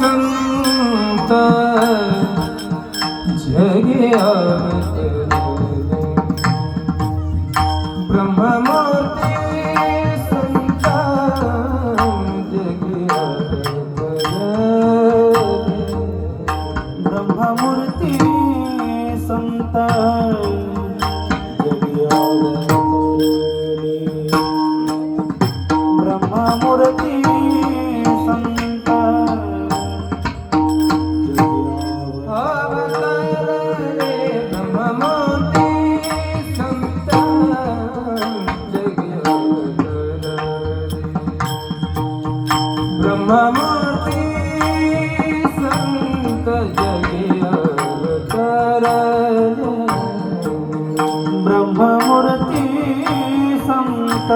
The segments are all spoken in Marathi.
संत जगे ब्रह्ममूर्ती संत जगे ब्रह्ममूर्ती संत जगे ब्रह्ममूर्ती ब्रह्ममूर्ती संत जगे ब्रह्ममूर्ती संत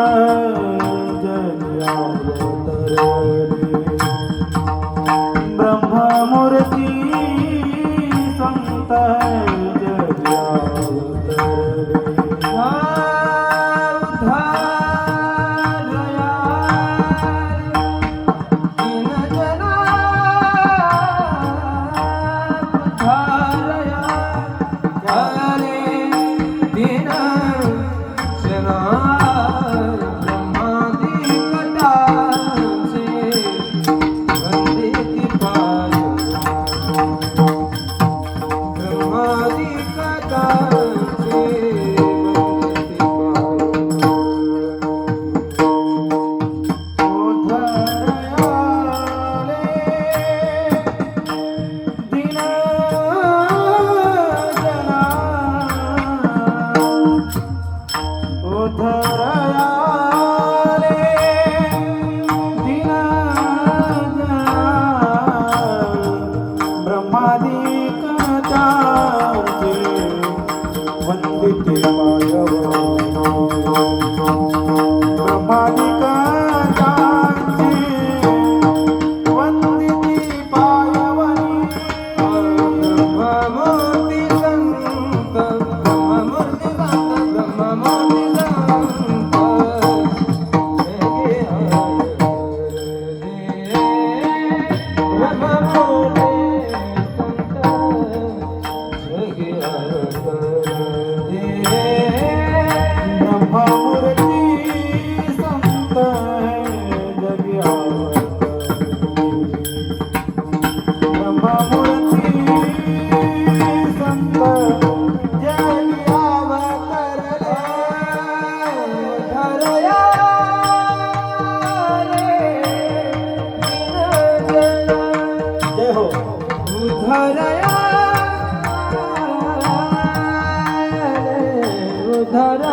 ধরা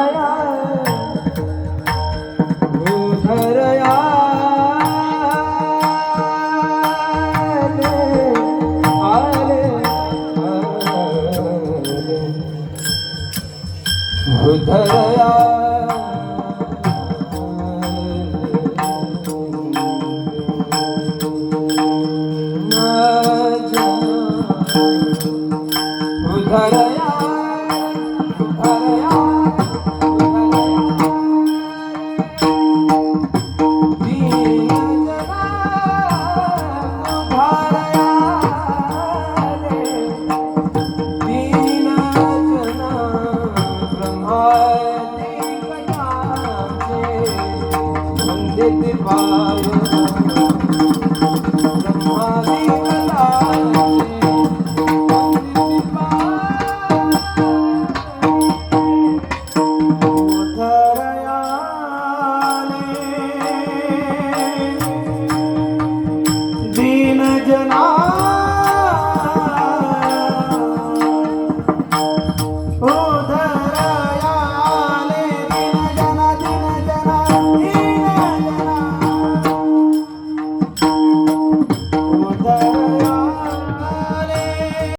快乐呀